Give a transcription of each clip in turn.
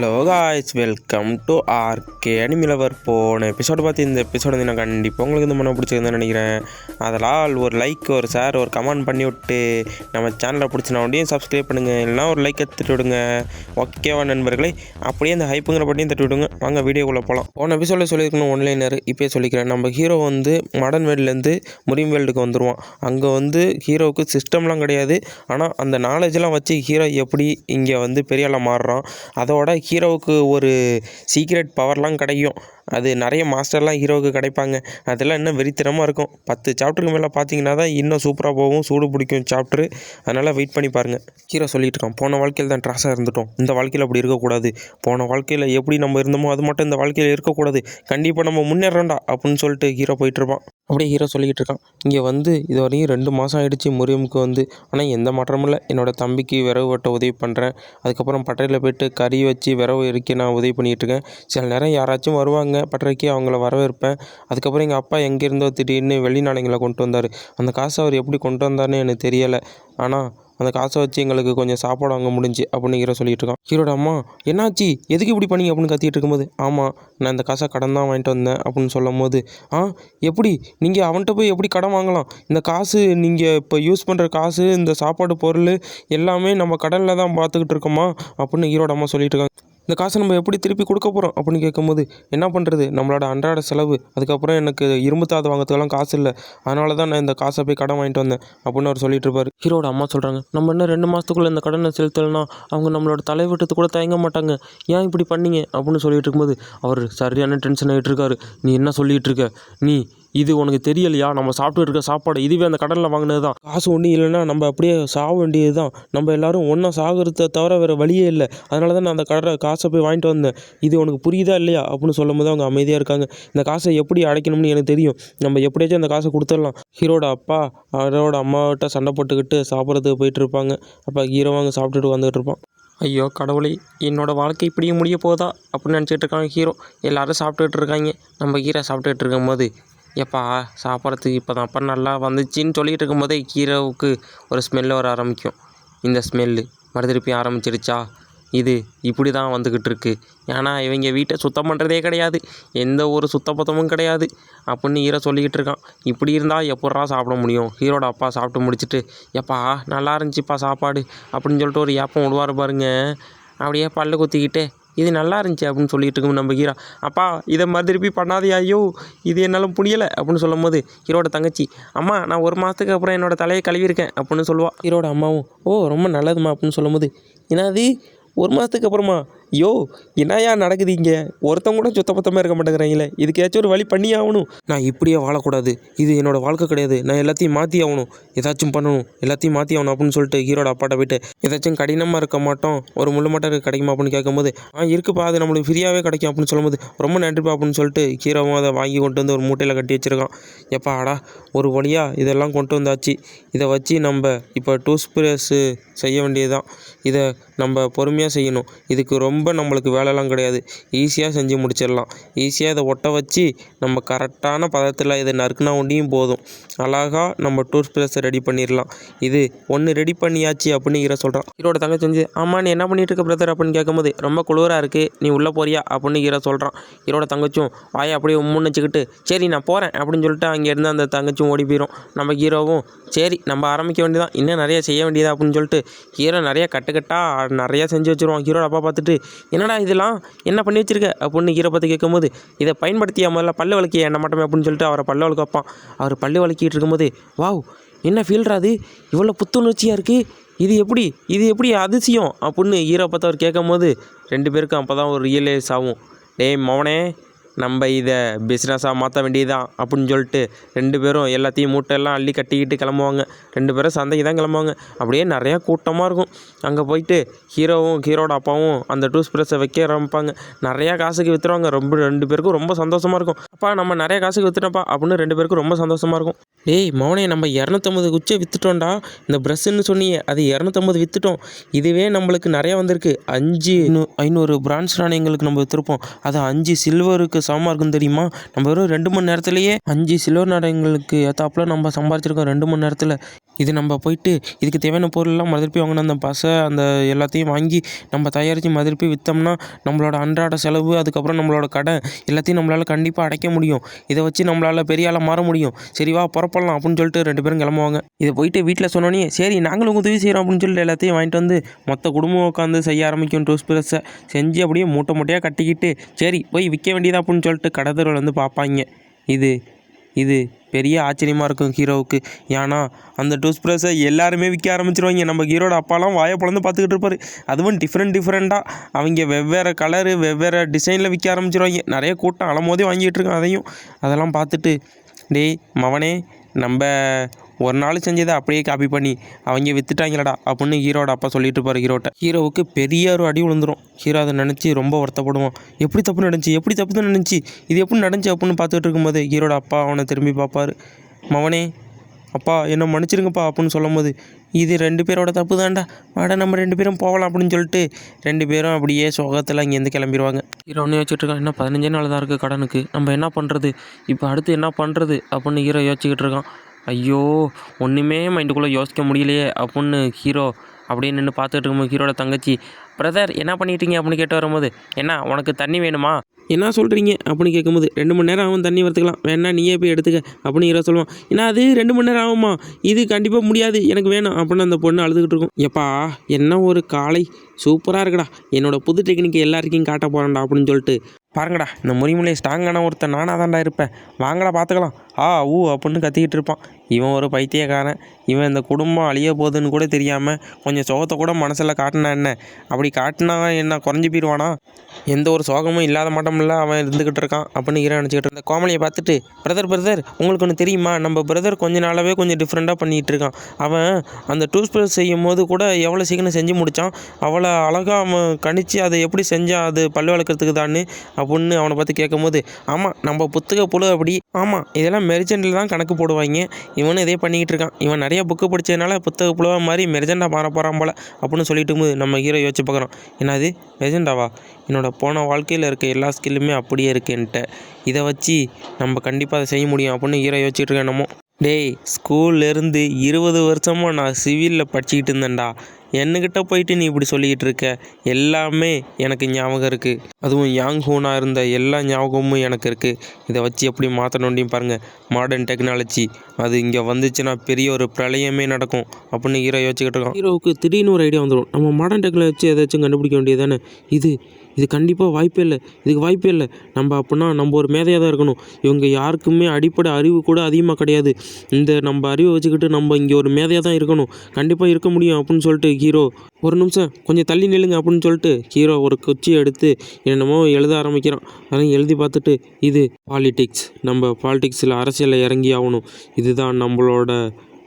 Hello guys welcome to RK animal lover போன episode பார்த்து இந்த எபிசோடு வந்து நான் கண்டிப்பாக உங்களுக்கு இந்த மனம் பிடிச்சிருந்தேன்னு நினைக்கிறேன். அதனால் ஒரு லைக் ஒரு ஷேர் ஒரு கமெண்ட் பண்ணி விட்டு நம்ம சேனலை பிடிச்சினா உடனே சப்ஸ்கிரைப் பண்ணுங்கள் இல்லைனா ஒரு லைக் எடுத்துட்டு விடுங்க ஓகேவா நண்பர்களே? அப்படியே அந்த ஹைப்புங்கிற பட்டியும் தட்டி விடுங்க வாங்க வீடியோக்குள்ளே போகலாம். போன எபிசோடில் சொல்லியிருக்கணும் ஒன்லைனர் இப்போயே சொல்லிக்கிறேன். நம்ம ஹீரோ வந்து மாடர்ன் வேல்டுலேருந்து முரிம் வேர்ல்டுக்கு வந்துடுவான் அங்கே வந்து ஹீரோவுக்கு சிஸ்டம்லாம் கிடையாது. ஆனால் அந்த நாலேஜெலாம் வச்சு ஹீரோ எப்படி இங்கே வந்து பெரியாளாக மாறுறான் அதோட ஹீரோவுக்கு ஒரு சீக்ரெட் பவர்லாம் கிடைக்கும். அது நிறைய மாஸ்டர்லாம் ஹீரோவுக்கு கிடைப்பாங்க. அதெல்லாம் இன்னும் வெறித்தனமாக இருக்கும். பத்து சாப்டருக்கு மேலே பார்த்தீங்கன்னா தான் இன்னும் சூப்பராக போகும். சூடு பிடிக்கும் சாப்டரு. அதனால் வெயிட் பண்ணி பாருங்கள் ஹீரோ சொல்லிட்டு இருக்கான் போன வாழ்க்கையில் தான் ட்ராஸாக இருந்துட்டோம். இந்த வாழ்க்கையில் அப்படி இருக்கக்கூடாது. போன வாழ்க்கையில் எப்படி நம்ம இருந்தோமோ அது மட்டும் இந்த வாழ்க்கையில் இருக்கக்கூடாது. கண்டிப்பாக நம்ம முன்னேறோம்டா அப்படின்னு சொல்லிட்டு ஹீரோ போயிட்டுருப்பான் அப்படியே ஹீரோ சொல்லிக்கிட்டு இருக்கான். இங்கே வந்து இது வரையும் ரெண்டு மாதம் ஆகிடுச்சு முரியமுக்கு வந்து. ஆனால் எந்த மாற்றமும் இல்லை. என்னோட தம்பிக்கு விறகு வெட்ட உதவி பண்ணுறேன் அதுக்கப்புறம் பட்டையில் போயிட்டு கறி வச்சு விறகு எரிக்க நான் உதவி பண்ணிகிட்டு இருக்கேன். சில நேரம் யாராச்சும் வருவாங்க. பட்டறைக்கு அவங்கள வரவேற்பேன். அதுக்கப்புறம் எங்கள் அப்பா எங்கேருந்தோ திடீர்னு வெளிநாடுங்களை கொண்டு வந்தார். அந்த காசை அவர் எப்படி கொண்டு வந்தார்னு எனக்கு தெரியலை. ஆனால் அந்த காசை வச்சு எங்களுக்கு கொஞ்சம் சாப்பாடு வாங்க முடிஞ்சு அப்படின்னு சொல்லிட்டு இருக்கான். ஹீரோட அம்மா என்னாச்சு? எதுக்கு இப்படி பண்ணீங்க? அப்படின்னு கத்திட்டு இருக்கும்போது ஆமாம் நான் இந்த காசை கடன் தான் வாங்கிட்டு வந்தேன் அப்படின்னு சொல்லும் போது ஆ எப்படி? நீங்கள் அவன்கிட்ட போய் எப்படி கடன் வாங்கலாம்? இந்த காசு நீங்கள் இப்போ யூஸ் பண்ணுற காசு இந்த சாப்பாடு பொருள் எல்லாமே நம்ம கடனில் தான் பார்த்துக்கிட்டு இருக்கோமா? அப்படின்னு ஹீரோட அம்மா சொல்லிட்டு இருக்காங்க. இந்த காசை நம்ம எப்படி திருப்பி கொடுக்க போகிறோம் அப்படின்னு கேட்கும்போது என்ன பண்ணுறது நம்மளோட அன்றாட செலவு. அதுக்கப்புறம் எனக்கு இரும்பு தாது வாங்கிறதுக்கெல்லாம் காசு இல்லை. அதனால தான் நான் இந்த காசை போய் கடன் வாங்கிட்டு வந்தேன் அப்படின்னு அவர் சொல்லிட்டு இருப்பார். ஹீரோட அம்மா சொல்கிறாங்க நம்ம இன்னும் ரெண்டு மாதத்துக்குள்ளே இந்த கடனை செலுத்தலைன்னா அவங்க நம்மளோட தலைவட்டத்து கூட தயங்க மாட்டாங்க. ஏன் இப்படி பண்ணீங்க? அப்படின்னு சொல்லிட்டு இருக்கும்போது அவர் சரியான டென்ஷன் ஆகிட்டு இருக்காரு. நீ என்ன சொல்லிகிட்டு இருக்க? நீ இது உனக்கு தெரியலையா? நம்ம சாப்பிட்டு இருக்க சாப்பாடு இதுவே அந்த கடலில் வாங்கினது தான் காசு ஒன்றும் இல்லைன்னா நம்ம அப்படியே சாக வேண்டியது தான் நம்ம எல்லோரும் ஒன்றா சாகிறத தவிர வேறு வழியே இல்லை. அதனால தான் நான் அந்த கடலை காசை போய் வாங்கிட்டு வந்தேன். இது உனக்கு புரியுதா இல்லையா? அப்படின்னு சொல்லும் போது அவங்க அமைதியாக இருக்காங்க. இந்த காசை எப்படி அடைக்கணும்னு எனக்கு தெரியும். நம்ம எப்படியாச்சும் அந்த காசை கொடுத்துடலாம். ஹீரோட அப்பா அவரோட அம்மாவிட்ட சண்டை போட்டுக்கிட்டு சாப்பிட்றதுக்கு போயிட்டு இருப்பாங்க. அப்போ ஹீரோ வாங்க சாப்பிட்டுட்டு வந்துட்டு இருப்பான். ஐயோ கடவுளே என்னோடய வாழ்க்கை இப்படியும் முடிய போதா அப்படின்னு நினச்சிட்டு இருக்காங்க ஹீரோ. எல்லோரும் சாப்பிட்டுட்டு இருக்காங்க. நம்ம ஹீரோ சாப்பிட்டுட்டு இருக்கும்போது எப்பா சாப்பிட்றதுக்கு இப்போ தான் அப்போ நல்லா வந்துச்சின்னு சொல்லிகிட்டு இருக்கும்போதே கீரவுக்கு ஒரு ஸ்மெல்லு வர ஆரம்பிக்கும். இந்த ஸ்மெல்லு மறுதிருப்பி ஆரம்பிச்சிருச்சா? இது இப்படி தான் வந்துக்கிட்டு இருக்கு. ஏன்னா இவங்க வீட்டை சுத்தம் பண்ணுறதே கிடையாது. எந்த ஒரு சுத்தபத்தமும் கிடையாது. அப்படின்னு ஹீரோ சொல்லிக்கிட்டு இருக்கான். இப்படி இருந்தால் எப்பட்றா சாப்பிட முடியும்? ஹீரோட அப்பா சாப்பிட்டு முடிச்சுட்டு எப்பா நல்லா இருந்துச்சுப்பா சாப்பாடு அப்படின்னு சொல்லிட்டு ஒரு ஏப்பம் விடுவார் பாருங்க. அப்படியே பல்லு குத்திக்கிட்டே இது நல்லா இருந்துச்சு அப்படின்னு சொல்லிட்டு இருக்கும் நம்ம ஹீரா. அப்பா இதை மாதிரி திருப்பி பண்ணாதே ஐயோ இது என்னால் முடியலை அப்படின்னு சொல்லும் போது ஹீரோட தங்கச்சி அம்மா நான் ஒரு மாதத்துக்கு அப்புறம் என்னோட தலையை கழுவியிருக்கேன் அப்படின்னு சொல்லுவாள் ஹீரோட அம்மாவும் ஓ ரொம்ப நல்லதும்மா அப்படின்னு சொல்லும்போது என்னது ஒரு மாதத்துக்கு அப்புறமா? யோ என்னையா நடக்குது இங்கே ஒருத்தவங்க கூட சுத்தபத்தமாக இருக்க மாட்டேங்கிறாங்களே. இதுக்கேச்சும் ஒரு வழி பண்ணி ஆகணும். நான் இப்படியே வாழக்கூடாது. இது என்னோடய வாழ்க்கை கிடையாது. நான் எல்லாத்தையும் மாற்றி ஆகணும். ஏதாச்சும் பண்ணணும். எல்லாத்தையும் மாற்றி ஆகணும் அப்படின்னு சொல்லிட்டு ஹீரோட அப்பாட்ட போயிட்டு ஏதாச்சும் கடினமாக இருக்க மாட்டோம். ஒரு முள்ளு மட்டும் கிடைக்குமா? அப்படின்னு கேட்கும்போது ஆ இருக்குப்பா. அது நம்மளுக்கு ஃப்ரீயாகவே கிடைக்கும். அப்படின்னு சொல்லும்போது ரொம்ப நன்றிப்பா. அப்படின்னு சொல்லிட்டு ஹீரோவும் அதை வாங்கி கொண்டு வந்து ஒரு மூட்டையில் கட்டி வச்சிருக்கான். எப்பா ஆடா ஒரு வழியாக இதெல்லாம் கொண்டு வந்தாச்சு. இதை வச்சு நம்ம இப்போ டூத் பிரஷ்ஷு செய்ய வேண்டியதுதான். இதை நம்ம பொறுமையாக செய்யணும். இதுக்கு ரொம்ப நம்மளுக்கு வேலைலாம் கிடையாது. ஈஸியாக செஞ்சு முடிச்சிடலாம். ஈஸியாக இதை ஒட்ட வச்சு நம்ம கரெக்டான பதத்தில் இதை நறுக்குனா ஒண்டியும் போதும். அழகாக நம்ம டூத் ப்ளேஸை ரெடி பண்ணிடலாம். இது ஒன்று ரெடி பண்ணியாச்சு அப்படின்னு ஹீரோ சொல்கிறான் ஹீரோட தங்கச்சி வந்து ஆமாம் நீ என்ன பண்ணிட்டு இருக்க பிரதர் அப்படின்னு கேட்கும்போது ரொம்ப குளிராக இருக்குது நீ உள்ளே போறியா? அப்படின்னு ஹீரோ சொல்கிறான் ஹீரோட தங்கச்சும் வாயை அப்படியே உம்முன்னு சரி நான் போகிறேன் அப்படின்னு சொல்லிட்டு அங்கேருந்து அந்த தங்கச்சும் ஓடி போயிடும் நம்ம ஹீரோவும் சரி நம்ம ஆரம்பிக்க வேண்டியதான் இன்னும் நிறைய செய்ய வேண்டியதா? அப்படின்னு சொல்லிட்டு ஹீரோ நிறைய கட்டுக்கட்டாக நிறையா செஞ்சு வச்சுருவான் ஹீரோட அப்பா பார்த்துட்டு என்னடா இதெல்லாம்? என்ன பண்ணி வச்சிருக்க? அப்படின்னு ஹீரோ பார்த்து கேட்கும்போது இதை பயன்படுத்தியா முதல்ல? பல்லு வலிக்க என்ன மட்டுமே? அப்படின்னு சொல்லிட்டு அவரை பல்லு வளர்க்க வைப்பான். அவர் பல்லு வலிக்கிட்டு இருக்கும்போது வாவ் என்ன ஃபீல்டா அது? இவ்வளோ புத்துணர்ச்சியாக இருக்குது இது எப்படி? இது எப்படி அதிசயம்? அப்படின்னு ஹீரோ பார்த்து அவர் கேட்கும்போது ரெண்டு பேருக்கும் அப்போ தான் ஒரு ரியலைஸ் ஆகும். டேய் மவனே நம்ம இதை பிஸ்னஸாக மாற்ற வேண்டியதுதான் அப்படின்னு சொல்லிட்டு ரெண்டு பேரும் எல்லாத்தையும் மூட்டையெல்லாம் அள்ளி கட்டிக்கிட்டு கிளம்புவாங்க. ரெண்டு பேரும் சந்தைக்கு தான் கிளம்புவாங்க. அப்படியே நிறையா கூட்டமாக இருக்கும். அங்கே போயிட்டு ஹீரோவும் ஹீரோட அப்பாவும் அந்த டூஸ் ப்ரெஸ்ஸை வைக்க ஆரம்பிப்பாங்க. நிறையா காசுக்கு விற்றுருவாங்க ரொம்ப ரெண்டு பேருக்கும் ரொம்ப சந்தோஷமாக இருக்கும். அப்பா நம்ம நிறைய காசுக்கு விற்றுட்டோம்ப்பா அப்படின்னு ரெண்டு பேருக்கும் ரொம்ப சந்தோஷமாக இருக்கும். டேய் மவனே நம்ம இரநூத்தம்பது குச்சை விற்றுட்டோம்டா இந்த ப்ரெஷ்ஷுன்னு சொன்னியே அது இரநூத்தம்பது விற்றுட்டோம் இதுவே நம்மளுக்கு நிறையா வந்திருக்கு. அஞ்சு ஐநூ- ஐநூறு பிரான்ஸ் நாணயங்களுக்கு நம்ம விற்றுருப்போம் அது அஞ்சு சில்வருக்கு சமமாக இருக்கும் தெரியுமா? நம்ம வெறும் ரெண்டு மணி நேரத்துலேயே அஞ்சு சிலோர் நாடகங்களுக்கு ஏற்றாப்புல நம்ம சம்பாதிச்சிருக்கோம் ரெண்டு மணி நேரத்தில். இது நம்ம போயிட்டு இதுக்கு தேவையான பொருள்லாம் மதிப்பி வாங்கின அந்த பசை அந்த எல்லாத்தையும் வாங்கி நம்ம தயாரித்து மதிப்பி விற்றோம்னா நம்மளோட அன்றாட செலவு அதுக்கப்புறம் நம்மளோட கடை எல்லாத்தையும் நம்மளால் கண்டிப்பாக அடைக்க முடியும். இதை வச்சு நம்மளால் பெரிய ஆளாக மாற முடியும். சரிவா புறப்படலாம் அப்படின்னு சொல்லிட்டு ரெண்டு பேரும் கிளம்புவாங்க. இதை போயிட்டு வீட்டில் சொன்னோன்னே சரி நாங்களும் உதவி செய்கிறோம் அப்படின்னு சொல்லிட்டு எல்லாத்தையும் வாங்கிட்டு வந்து மொத்த குடும்பம் உட்காந்து செய்ய ஆரம்பிக்கும் டூஸ் ப்ரெஸ்ஸை செஞ்சு அப்படியே மூட்டை மூட்டையாக கட்டிக்கிட்டு சரி போய் விற்க வேண்டியதாக அப்படின்னு சொல்லிட்டு கடை வந்து பார்ப்பாங்க. இது இது பெரிய ஆச்சரியமாக இருக்கும் ஹீரோவுக்கு. ஏன்னா அந்த டூத் ப்ரஷை எல்லாருமே விற்க ஆரம்பிச்சிருவாங்க. நம்ம ஹீரோட அப்பாலாம் வாயை பிளந்து பார்த்துக்கிட்டு இருப்பார். அதுவும் டிஃப்ரெண்ட் டிஃப்ரெண்ட்டாக அவங்க வெவ்வேறு கலரு வெவ்வேறு டிசைனில் விற்க ஆரம்பிச்சிருவாங்க. நிறைய கூட்டம் அலமோதே வாங்கிட்டு இருக்கோம் அதையும் அதெல்லாம் பார்த்துட்டு டேய் மவனே நம்ம ஒரு நாள் செஞ்சதை அப்படியே காப்பி பண்ணி அவங்க வித்துட்டாங்களடா அப்படின்னு ஹீரோட அப்பா சொல்லிட்டு இருப்பார் ஹீரோட்ட. ஹீரோவுக்கு பெரிய ஒரு அடி விழுந்துரும். ஹீரோ அதை நினச்சி ரொம்ப வருத்தப்படுவோம் எப்படி தப்பு நடந்துச்சு எப்படி தப்பு தான் நடந்துச்சு இது எப்படி நடந்துச்சு? அப்படின்னு பார்த்துட்டு இருக்கும்போது ஹீரோட அப்பா அவனை திரும்பி பார்ப்பார். மவனே அப்பா என்ன மன்னிச்சிருங்கப்பா அப்படின்னு சொல்லும்போது இது ரெண்டு பேரோட தப்பு தான்டா. வாடா நம்ம ரெண்டு பேரும் போகலாம் அப்படின்னு சொல்லிட்டு ரெண்டு பேரும் அப்படியே சோகத்தில் இங்கேருந்து கிளம்பிடுவாங்க ஹீரோ ஒன்று இருக்கான் இன்னும் பதினஞ்சே நாள் தான் இருக்குது கடனுக்கு. நம்ம என்ன பண்ணுறது இப்போ அடுத்து என்ன பண்ணுறது அப்படின்னு ஹீரோ யோசிச்சுக்கிட்டு இருக்கான். ஐயோ ஒன்றுமே மைண்டுக்குள்ளே யோசிக்க முடியலையே அப்புடின்னு ஹீரோ அப்படியே நின்று பார்த்துட்டு இருக்கும்போது ஹீரோட தங்கச்சி பிரதர் என்ன பண்ணிட்டீங்க? அப்படின்னு கேட்டு வரும்போது என்ன உனக்கு தண்ணி வேணுமா? என்ன சொல்கிறீங்க அப்படின்னு கேட்கும்போது ரெண்டு மணி நேரம் ஆகும் தண்ணி வரத்துக்கலாம் வேணா நீயே போய் எடுத்துக்க அப்படின்னு ஹீரோ சொல்லுவான். ஏன்னா அது ரெண்டு மணி நேரம் ஆகுமா? இது கண்டிப்பாக முடியாது. எனக்கு வேணும் அப்படின்னு அந்த பொண்ணு அழுதுகிட்டு இருக்கும். எப்பா என்ன ஒரு காலை சூப்பராக இருக்குடா. என்னோடய புது டெக்னிக் எல்லாருக்கையும் காட்ட போகிறேன்டா அப்படின்னு சொல்லிட்டு பாருங்கடா இந்த முறிமுலையை ஸ்ட்ராங்கான ஒருத்தன் நானாக தான்டா இருப்பேன். வாங்கடா பார்த்துக்கலாம் ஆ ஊ அப்படின்னு கத்திக்கிட்டு இருப்பான். இவன் ஒரு பைத்தியக்காரன். இவன் இந்த குடும்பம் அழிய போகுதுன்னு கூட தெரியாமல் கொஞ்சம் சோகத்தை கூட மனசில் காட்டினா என்ன? அப்படி காட்டினா என்ன குறைஞ்சி போயிடுவானா எந்த ஒரு சோகமும் இல்லாத மாட்டோம்ல அவன் இருந்துக்கிட்டு இருக்கான் அப்படின்னு ஹீரோ நினச்சிக்கிட்டு இருந்த கோமலியை பார்த்துட்டு பிரதர் பிரதர் உங்களுக்கு ஒன்று தெரியுமா? நம்ம பிரதர் கொஞ்ச நாளாகவே கொஞ்சம் டிஃப்ரெண்ட்டாக பண்ணிகிட்டு இருக்கான். அவன் அந்த டூஸ் ப்ரெஸ் செய்யும் போது கூட எவ்வளோ சீக்கிரம் செஞ்சு முடித்தான் அவ்வளோ அழகாக அவன் கணிச்சு அதை எப்படி செஞ்சால் அது பல்லு வளர்க்குறதுக்கு தான்னு? அப்படின்னு அவனை பார்த்து கேட்கும்போது ஆமாம் நம்ம புத்தக புழு அப்படி ஆமாம் இதெல்லாம் மெர்ஜென்ட்டில் தான் கணக்கு போடுவாங்க. இவனும் இதே பண்ணிக்கிட்டு இருக்கான் இவன் நிறைய புக்கு படித்ததுனால புத்தக புலவன் மாதிரி மெர்ஜெண்டா மாற போகிறான் போல அப்படின்னு சொல்லிட்டு போது நம்ம ஹீரோ யோசிச்சு பார்க்குறோம். என்னது? மெர்ஜெண்டாவா? என்னோட போன வாழ்க்கையில் இருக்க எல்லா ஸ்கில்லுமே அப்படியே இருக்குன்ட்டு இதை வச்சு நம்ம கண்டிப்பாக அதை செய்ய முடியும் அப்படின்னு ஹீரோ யோசிச்சுட்டு இருக்கேன் நம்ம டேய் ஸ்கூல்லேருந்து இருபது வருஷமாக நான் சிவிலில் படிச்சுக்கிட்டு இருந்தேன்டா. என்கிட்ட போயிட்டு நீ இப்படி சொல்லிக்கிட்டு இருக்க? எல்லாமே எனக்கு ஞாபகம் இருக்குது அதுவும் யாங் ஹூனாக இருந்த எல்லா ஞாபகமும் எனக்கு இருக்குது இதை வச்சு எப்படி மாற்றணும் பாருங்கள் மாடர்ன் டெக்னாலஜி அது இங்கே வந்துச்சுன்னா பெரிய ஒரு பிரளயமே நடக்கும். அப்படின்னு ஹீரோ யோசிச்சுக்கிட்டு இருக்கான். ஹீரோவுக்கு திடீர்னு ஒரு ஐடியா வந்துடும். நம்ம மாடர்ன் டெக்னாலஜி எதாச்சும் ஏதாச்சும் கண்டுபிடிக்க வேண்டியது தானே? இது இது கண்டிப்பாக வாய்ப்பே இல்லை. இதுக்கு வாய்ப்பே இல்லை. நம்ம அப்படின்னா நம்ம ஒரு மேதையாக தான் இருக்கணும். இவங்க யாருக்குமே அடிப்படை அறிவு கூட அதிகமாக கிடையாது. இந்த நம்ம அறிவை வச்சுக்கிட்டு நம்ம இங்கே ஒரு மேதையாக தான் இருக்கணும். கண்டிப்பாக இருக்க முடியும் அப்படின்னு சொல்லிட்டு ஹீரோ ஒரு நிமிஷம் கொஞ்சம் தள்ளி நில்லுங்க அப்படின்னு சொல்லிட்டு ஹீரோ ஒரு குச்சியை எடுத்து என்னமோ எழுத ஆரம்பிக்கிறான். அதெல்லாம் எழுதி பார்த்துட்டு இது பாலிடிக்ஸ் நம்ம பாலிடிக்ஸில் அரசியலில் இறங்கி ஆகணும். இதுதான் நம்மளோட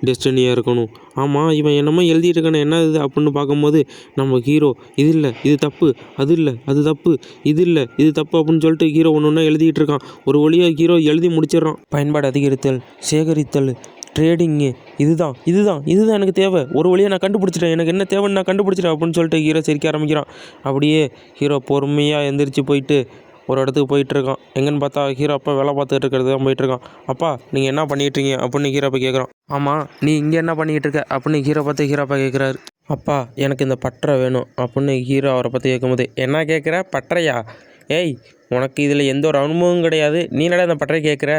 டெஸ்டினியாக இருக்கணும். ஆமாம் இவன் என்னமோ எழுதிட்டு என்ன இது அப்படின்னு பார்க்கும்போது நம்ம ஹீரோ இது இல்லை இது தப்பு அது இல்லை அது தப்பு இது இல்லை இது தப்பு அப்படின்னு சொல்லிட்டு ஹீரோ ஒன்று ஒன்றா எழுதிட்டு இருக்கான். ஒரு வழியாக ஹீரோ எழுதி முடிச்சிடுறான். பயன்பாடு அதிகரித்தல் சேகரித்தல் ட்ரேடிங்கு இதுதான் இதுதான் இதுதான் எனக்கு தேவை. ஒரு வழியாக நான் கண்டுபிடிச்சிட்டேன் எனக்கு என்ன தேவைன்னு நான் கண்டுபிடிச்சிட்டேன் அப்படின்னு சொல்லிட்டு ஹீரோ சிரிக்க ஆரம்பிக்கிறான். அப்படியே ஹீரோ பொறுமையாக எந்திரிச்சு போயிட்டு ஒரு இடத்துக்கு போயிட்டுருக்கான். எங்கேன்னு பார்த்தா ஹீரோ அப்பா வேலை பார்த்துட்டு இருக்கிறது தான் போயிட்டுருக்கான். அப்பா நீங்கள் என்ன பண்ணிகிட்ருக்கீங்க அப்படின்னு ஹீரோ அப்பா கேட்குறான் ஆமாம் நீ இங்கே என்ன பண்ணிக்கிட்டு இருக்க? அப்படின்னு ஹீரோ பார்த்து ஹீரோ அப்பா கேட்குறாரு அப்பா எனக்கு இந்த பட்டறை வேணும். அப்படின்னு ஹீரோ அவரை பற்றி கேட்கும்போது என்ன கேட்குற பட்டறையா? ஏய் உனக்கு இதில் எந்த ஒரு அனுபவமும் கிடையாது. நீ அந்த இந்த கேட்குற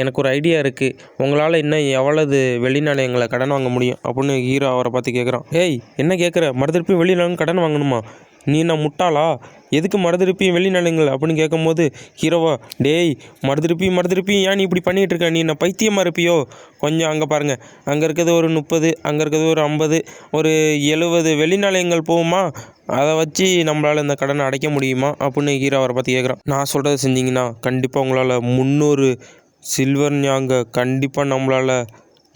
எனக்கு ஒரு ஐடியா இருக்குது உங்களால் இன்னும் எவ்வளவு வெளிநாணயங்களை கடன் வாங்க முடியும்? அப்படின்னு ஹீரோ அவரை பார்த்து கேட்குறான் ஏய் என்ன கேட்குற மறுதிருப்பி வெளிநாடு கடன் வாங்கணுமா? நீ நான் முட்டாளா? எதுக்கு மறுதிருப்பியும் வெளிநாடுங்கள் அப்படின்னு கேட்கும்போது ஹீரோவா டேய் மறுதிருப்பியும் மறுதிருப்பியும் ஏன் நீ இப்படி பண்ணிகிட்டு இருக்க நீ நான் பைத்தியமாக இருப்பியோ? கொஞ்சம் அங்கே பாருங்கள் அங்கே இருக்கிறது ஒரு முப்பது அங்கே இருக்கிறது ஒரு ஐம்பது ஒரு எழுபது வெளிநிலையங்கள் போகுமா? அதை வச்சு நம்மளால் இந்த கடனை அடைக்க முடியுமா? அப்படின்னு ஹீரோ அவரை பற்றி கேட்குறான். நான் சொல்கிறத செஞ்சிங்கன்னா கண்டிப்பாக உங்களால் முந்நூறு சில்வர் ஞாங்க கண்டிப்பாக நம்மளால்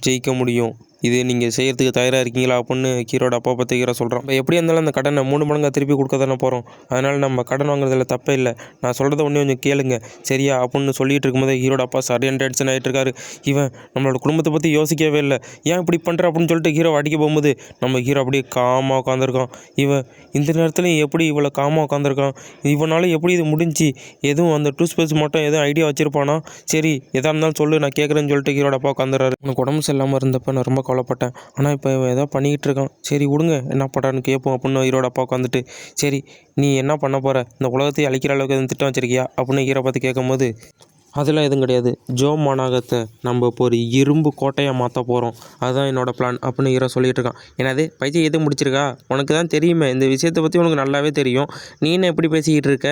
ஜெயிக்க முடியும். இது நீங்கள் செய்கிறதுக்கு தயாராக இருக்கீங்களா அப்படின்னு ஹீரோட அப்பா பற்றி ஹீரோ சொல்கிறான் இப்போ எப்படி இருந்தாலும் அந்த கடனை மூணு மடங்காக திருப்பி கொடுக்க தானே போகிறோம் அதனால் நம்ம கடன் வாங்குறதுல தப்பே இல்லை. நான் சொல்கிறத ஒன்றே கொஞ்சம் கேளுங்க. சரியா? அப்படின்னு சொல்லிட்டு இருக்கும்போது ஹீரோட அப்பா சரியான டென்ஷன் ஆகிட்டு இருக்காரு. இவன் நம்மளோட குடும்பத்தை பற்றி யோசிக்கவே இல்லை. ஏன் இப்படி பண்ணுற அப்படின்னு சொல்லிட்டு ஹீரோ அடிக்க போகும்போது நம்ம ஹீரோ அப்படியே காமாக உட்காந்துருக்கான் இவன் இந்த நேரத்துலையும் எப்படி இவ்வளோ காமாக உட்காந்துருக்கான் இவனால எப்படி இது முடிஞ்சு? எதுவும் அந்த டூ ஸ்பேஸ் மட்டும் எதுவும் ஐடியா வச்சுருப்பானா? சரி எதாக இருந்தாலும் சொல்லு நான் கேட்குறேன்னு சொல்லிட்டு ஹீரோட அப்பா உட்காந்துறாரு உனக்கு உடம்பு சரியில்லாமல் இருந்தப்போ நான் ரொம்ப கவலைப்பட்டேன். ஆனால் இப்போ இவன் ஏதோ பண்ணிக்கிட்டு இருக்கான். சரி விடுங்க. என்ன பண்ணுறான்னு கேட்போம் அப்படின்னு ஹீரோட அப்பா உட்காந்துட்டு சரி நீ என்ன பண்ண போகிற இந்த உலகத்தை அழிக்கிற அளவுக்கு எதுவும் திட்டம் வச்சிருக்கியா? அப்படின்னு ஹீரோ பார்த்து கேட்கும்போது அதெல்லாம் எதுவும் கிடையாது. ஜோ மாநகரத்தை நம்ம இப்போ ஒரு இரும்பு கோட்டையாக மாற்ற போகிறோம் அதுதான் என்னோடய பிளான் அப்படின்னு ஹீரோ சொல்லிகிட்டு இருக்கான். என்னது பைத்தியம் எது முடிச்சிருக்கா? உனக்கு தான் தெரியுமே. இந்த விஷயத்தை பற்றி உனக்கு நல்லாவே தெரியும். நீ என்ன எப்படி பேசிக்கிட்டு இருக்க?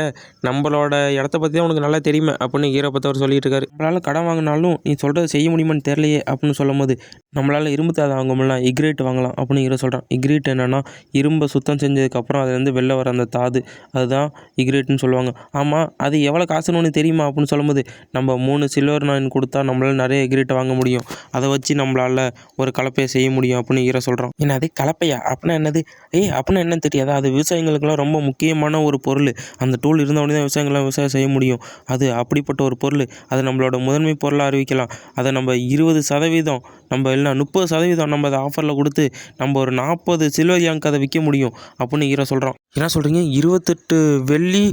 நம்மளோட இடத்த பற்றி தான் உனக்கு நல்லா தெரியுமே அப்படின்னு ஹீரோ பற்றி அவர் சொல்லிட்டு இருக்காரு. நம்மளால் கடன் வாங்கினாலும் நீ சொல்கிறது செய்ய முடியுமான்னு தெரியலையே அப்படின்னு சொல்லும் போது நம்மளால் இரும்பு தாதை வாங்க முடியலாம் இக்ரேட் வாங்கலாம் அப்படின்னு ஹீரோ சொல்கிறான் இக்ரேட் என்னென்னா இரும்பை சுத்தம் செஞ்சதுக்கப்புறம் அதுலேருந்து வெளில வர அந்த தாது அதுதான் இக்ரேட்னு சொல்லுவாங்க. ஆமாம் அது எவ்வளோ காசுன்னு ஒன்று தெரியுமா அப்படின்னு சொல்லும்போது நம்ம மூணு சில்வர் நாயின் கொடுத்தா நம்மளால் நிறைய எகிரிட்டை வாங்க முடியும். அதை வச்சு நம்மளால் ஒரு கலப்பையை செய்ய முடியும் அப்படின்னு ஹீரோ சொல்கிறோம் என்னது கலப்பையா? அப்படின்னா என்னது? ஏய் அப்படின்னா என்னன்னு தெரியாதா? அது விவசாயிகளுக்கெல்லாம் ரொம்ப முக்கியமான ஒரு பொருள். அந்த டூல் இருந்தவொடனே தான் விவசாயிகள்லாம் விவசாயம் செய்ய முடியும். அது அப்படிப்பட்ட ஒரு பொருள். அது நம்மளோட முதன்மை பொருளாக அறிவிக்கலாம். அதை நம்ம இருபது சதவீதம் நம்ம இல்லை முப்பது சதவீதம் நம்ம அதை ஆஃபரில் கொடுத்து நம்ம ஒரு நாற்பது சில்வர் யாங்க் அதை விற்க முடியும் அப்படின்னு ஹீரோ சொல்கிறோம் என்ன சொல்கிறீங்க இருபத்தெட்டு வெள்ளி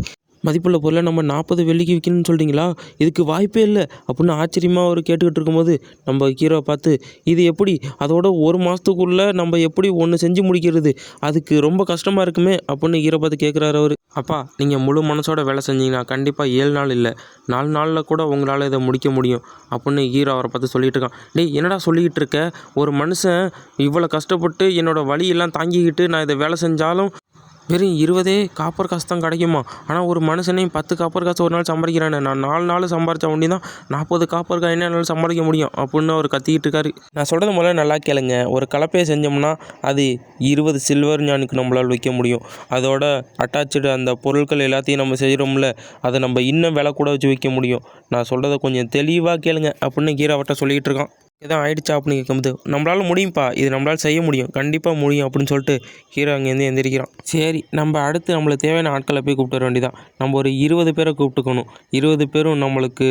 மதிப்புள்ள பொருளை நம்ம நாற்பது வெள்ளிக்கு விற்கணும்னு சொல்கிறீங்களா இதுக்கு வாய்ப்பே இல்லை. அப்படின்னு ஆச்சரியமாக அவர் கேட்டுக்கிட்டு இருக்கும்போது நம்ம ஹீரோ பார்த்து இது எப்படி? அதோட ஒரு மாதத்துக்குள்ளே நம்ம எப்படி ஒன்று செஞ்சு முடிக்கிறது? அதுக்கு ரொம்ப கஷ்டமாக இருக்குமே அப்படின்னு ஹீரோ பார்த்து கேட்குறாரு அவர். அப்பா நீங்கள் முழு மனசோட வேலை செஞ்சீங்கன்னா கண்டிப்பாக ஏழு நாள் இல்லை. நாலு நாளில் கூட உங்களால் இதை முடிக்க முடியும் அப்படின்னு ஹீரோ அவரை பார்த்து சொல்லிகிட்டு இருக்கான். டேய் என்னடா சொல்லிக்கிட்டு இருக்க? ஒரு மனுஷன் இவ்வளோ கஷ்டப்பட்டு என்னோட வழியெல்லாம் தாங்கிக்கிட்டு நான் இதை வேலை செஞ்சாலும் வெறும் இருபதே காப்பர் காசு தான் கிடைக்குமா? ஆனால் ஒரு மனுஷனையும் பத்து காப்பர் காசு ஒரு நாள் சம்பாதிக்கிறானே. நான் நாலு நாள் சம்பாரிச்ச ஒண்டி தான் நாற்பது காப்பர் காய் என்ன சம்பாதிக்க முடியும்? அப்படின்னு அவர் கத்திக்கிட்டு இருக்காரு. நான் சொல்கிறது முதல்ல நல்லா கேளுங்க. ஒரு கலப்பையை செஞ்சோம்னா அது இருபது சில்வர் ஞானுக்கு நம்மளால் விற்க முடியும். அதோட அட்டாச்சு அந்த பொருட்கள் எல்லாத்தையும் நம்ம செய்கிறோம்ல அதை நம்ம இன்னும் விலை கூட வச்சு விற்க முடியும். நான் சொல்கிறத கொஞ்சம் தெளிவாக கேளுங்க அப்படின்னு கீராவட்ட சொல்லிகிட்டு இருக்கான். எதாவது ஆயிடுச்சா அப்படின்னு கேட்கும்போது நம்மளால் முடியும்ப்பா இது நம்மளால் செய்ய முடியும். கண்டிப்பாக முடியும் அப்படின்னு சொல்லிட்டு ஹீரோ அங்கேருந்து எந்திரிக்கிறான். சரி நம்ம அடுத்து நம்மளுக்கு தேவையான ஆட்களை போய் கூப்பிட்டு வர வேண்டியதான் நம்ம ஒரு இருபது பேரை கூப்பிட்டுக்கணும். இருபது பேரும் நம்மளுக்கு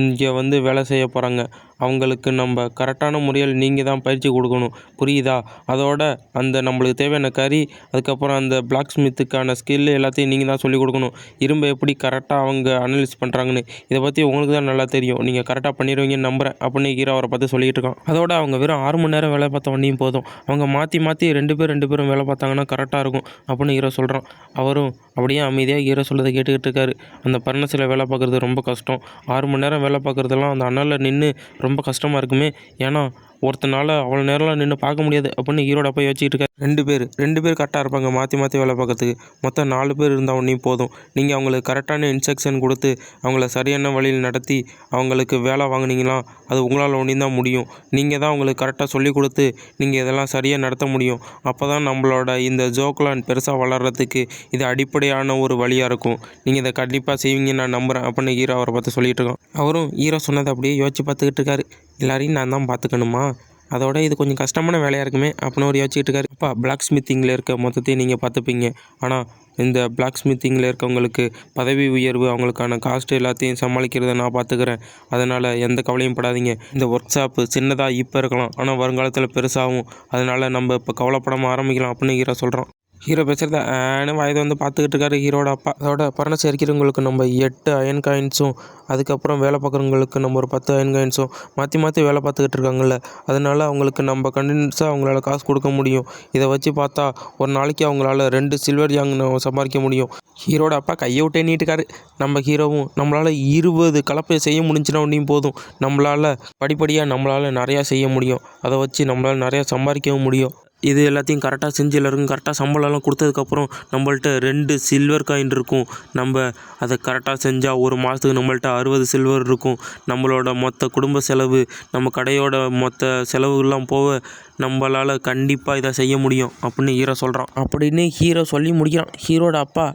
இங்கே வந்து வேலை செய்ய போகிறாங்க அவங்களுக்கு நம்ம கரெக்டான முறையில் நீங்கள் தான் பயிற்சி கொடுக்கணும். புரியுதா? அதோட அந்த நம்மளுக்கு தேவையான கறி அதுக்கப்புறம் அந்த பிளாக் ஸ்மித்துக்கான ஸ்கில் எல்லாத்தையும் நீங்கள் தான் சொல்லிக் கொடுக்கணும். இரும்பை எப்படி கரெக்டாக அவங்க அனலைஸ் பண்ணுறாங்கன்னு இதை பற்றி உங்களுக்கு தான் நல்லா தெரியும். நீங்கள் கரெக்டாக பண்ணிடுவீங்கன்னு நம்புகிறேன் அப்படின்னு ஹீரோ அவரை பார்த்து சொல்லிட்டு இருக்கான். அதோட அவங்க வெறும் ஆறு மணி நேரம் வேலை பார்த்த வண்டியும் போதும். அவங்க மாற்றி மாற்றி ரெண்டு பேர் ரெண்டு பேரும் வேலை பார்த்தாங்கன்னா கரெக்டாக இருக்கும் அப்படின்னு ஹீரோ சொல்கிறான் அவரும் அப்படியே அமைதியாக ஹீரோ சொல்கிறத கேட்டுக்கிட்டு இருக்காரு. அந்த பர்னஸில் வேலை பார்க்குறது ரொம்ப கஷ்டம். ஆறு மணி நேரம் வேலை பார்க்குறதெல்லாம் அந்த அனலில் நின்று ரொம்ப கஷ்டமாக இருக்குமே. ஏன்னா ஒருத்தனால அவ்வளோ நேரம்லாம் நின்று பார்க்க முடியாது அப்படின்னு ஹீரோட போய் வச்சுக்கிட்டு இருக்காரு. ரெண்டு பேர் ரெண்டு பேர் கரெக்டாக இருப்பாங்க மாற்றி மாற்றி வேலை பார்க்கறதுக்கு. மொத்தம் நாலு பேர் இருந்தால் ஒன்றையும் போதும். நீங்கள் அவங்களுக்கு கரெக்டான இன்ஸ்ட்ரக்ஷன் கொடுத்து அவங்கள சரியான வழியில் நடத்தி அவங்களுக்கு வேலை வாங்கினீங்கன்னா அது உங்களால் ஒன்றையும் தான் முடியும். நீங்கள் தான் அவங்களுக்கு கரெக்டாக சொல்லி கொடுத்து நீங்கள் இதெல்லாம் சரியாக நடத்த முடியும். அப்போ தான் நம்மளோட இந்த ஜோக்லான் பெருசாக வளர்கிறதுக்கு இது அடிப்படையான ஒரு வழியாக இருக்கும். நீங்கள் இதை கண்டிப்பாக செய்வீங்கன்னு நான் நம்புகிறேன் அப்படின்னு ஹீரோ அவரை பார்த்து சொல்லிட்டு இருக்கோம் அவரும் ஹீரோ சொன்னதை அப்படியே யோசிச்சு பார்த்துக்கிட்டு இருக்காரு. எல்லாரையும் நான் தான் பார்த்துக்கணுமா? அதோட இது கொஞ்சம் கஷ்டமான வேலையாக இருக்குமே அப்படின்னு ஒரு யோசிச்சுட்டு இருக்காரு அப்பா பிளாக் ஸ்மித்திங்கில் இருக்க மொத்தத்தையும் நீங்கள் பார்த்துப்பீங்க. ஆனால் இந்த பிளாக் ஸ்மித்திங்கில் இருக்கவங்களுக்கு பதவி உயர்வு அவங்களுக்கான காஸ்ட் எல்லாத்தையும் சமாளிக்கிறத நான் பார்த்துக்கிறேன். அதனால் எந்த கவலையும் படாதீங்க. இந்த ஒர்க் ஷாப்பு சின்னதாக இப்போ இருக்கலாம். ஆனால் வருங்காலத்தில் பெருசாகும் அதனால் நம்ம இப்போ கவலைப்படாமல் ஆரம்பிக்கலாம் அப்படின்னு ஹீரோ சொல்கிறான் ஹீரோ பேசுகிறத ஆனும் வயது வந்து பார்த்துக்கிட்டு இருக்காரு ஹீரோட அப்பா. அதோட பரணம் சேர்க்கிறவங்களுக்கு நம்ம எட்டு அயன் காயின்ஸும் அதுக்கப்புறம் வேலை பார்க்குறவங்களுக்கு நம்ம ஒரு பத்து அயன் காயின்ஸும் மாற்றி மாற்றி வேலை பார்த்துக்கிட்டு இருக்காங்கல்ல அதனால அவங்களுக்கு நம்ம கண்டினியூஸாக அவங்களால காசு கொடுக்க முடியும். இதை வச்சு பார்த்தா ஒரு நாளைக்கு அவங்களால ரெண்டு சில்வர் யாங் சம்பாதிக்க முடியும். ஹீரோட அப்பா கையை விட்டே நீட்டுக்காரு. நம்ம ஹீரோவும் நம்மளால் இருபது கலப்பை செய்ய முடிஞ்சுன்னா ஒன்றையும் போதும். நம்மளால் படிப்படியாக நம்மளால் நிறையா செய்ய முடியும். அதை வச்சு நம்மளால் நிறையா சம்பாதிக்கவும் முடியும். இது எல்லாத்தையும் கரெக்டாக செஞ்சு எல்லாருக்கும் கரெக்டாக சம்பளம்லாம் கொடுத்ததுக்கப்புறம் நம்மள்ட்ட ரெண்டு சில்வர் காயின் இருக்கும். நம்ம அதை கரெக்டாக செஞ்சால் ஒரு மாதத்துக்கு நம்மள்ட்ட அறுபது சில்வர் இருக்கும். நம்மளோட மொத்த குடும்ப செலவு நம்ம கடையோட மொத்த செலவுகள்லாம் போக நம்மளால் கண்டிப்பாக இதை செய்ய முடியும் அப்படின்னு ஹீரோ சொல்கிறான் அப்படின்னு ஹீரோ சொல்லி முடிக்கிறான். ஹீரோட அப்பா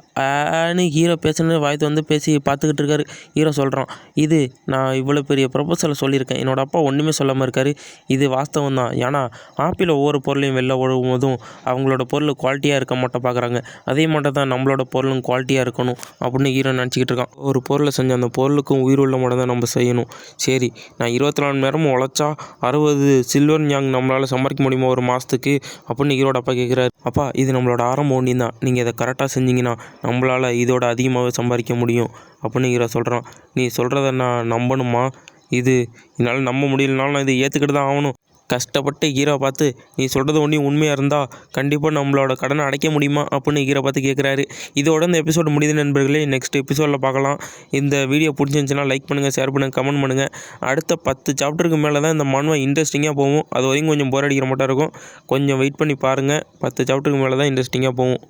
ஆன்னு ஹீரோ பேசுனது வாய்த்து வந்து பேசி பார்த்துக்கிட்டு இருக்காரு. ஹீரோ சொல்கிறான் இது நான் இவ்வளோ பெரிய ப்ரொபோசலை சொல்லியிருக்கேன். என்னோட அப்பா ஒன்றுமே சொல்லாமல் இருக்காரு. இது வாஸ்தவம் தான். ஏன்னா ஆப்பிள் ஒவ்வொரு பொருளையும் வெளில ஒழுகும்போதும் அவங்களோட பொருள் குவாலிட்டியாக இருக்க மாட்டோம் பார்க்குறாங்க அதே மட்டும் தான் நம்மளோட பொருளும் குவாலிட்டியாக இருக்கணும் அப்படின்னு ஹீரோ நினச்சிக்கிட்டு இருக்கான். ஒரு பொருளை செஞ்ச அந்த பொருளுக்கும் உயிர் உள்ள மட்டும் தான் நம்ம செய்யணும். சரி நான் இருபத்தி நாலு மணி நேரமும் உழைச்சா அறுபது சில்வர் ஞாங் நம்மளால் சம்பாதிக்க முடியுமா ஒரு மாதத்துக்கு அப்படின்னு ஹீரோட அப்பா கேட்குறாரு அப்பா இது நம்மளோட ஆரம்ப ஒன்றி தான் நீங்கள் இதை கரெக்டாக செஞ்சீங்கன்னா நம்மளால் இதோட அதிகமாகவே சம்பாதிக்க முடியும் அப்படின்னு ஹீரோ சொல்கிறான் நீ சொல்கிறத நான் நம்பணுமா? இது என்னால் நம்ப முடியலனாலும் நான் இதை ஏற்றுக்கிட்டு தான் ஆகணும். கஷ்டப்பட்டு ஹீரோ பார்த்து நீ சொல்கிறது ஒன்றும் உண்மையாக இருந்தால் கண்டிப்பாக நம்மளோட கடனை அடைக்க முடியுமா? அப்படின்னு ஹீரோ பார்த்து கேட்குறாரு இதோட இந்த எபிசோடு முடியுது நண்பர்களே. நெக்ஸ்ட் எபிசோடில் பார்க்கலாம். இந்த வீடியோ பிடிச்சிருந்துச்சுன்னா லைக் பண்ணுங்கள் ஷேர் பண்ணுங்கள் கமெண்ட் பண்ணுங்கள் அடுத்த பத்து சாப்டருக்கு மேலே தான் இந்த மனுவை இன்ட்ரெஸ்டிங்காக போகும். அது வரைக்கும் கொஞ்சம் போர் அடிக்கிற மட்டும் இருக்கும். கொஞ்சம் வெயிட் பண்ணி பாருங்கள் பத்து சாப்டருக்கு மேலே தான் இன்ட்ரெஸ்டிங்காக போகும்.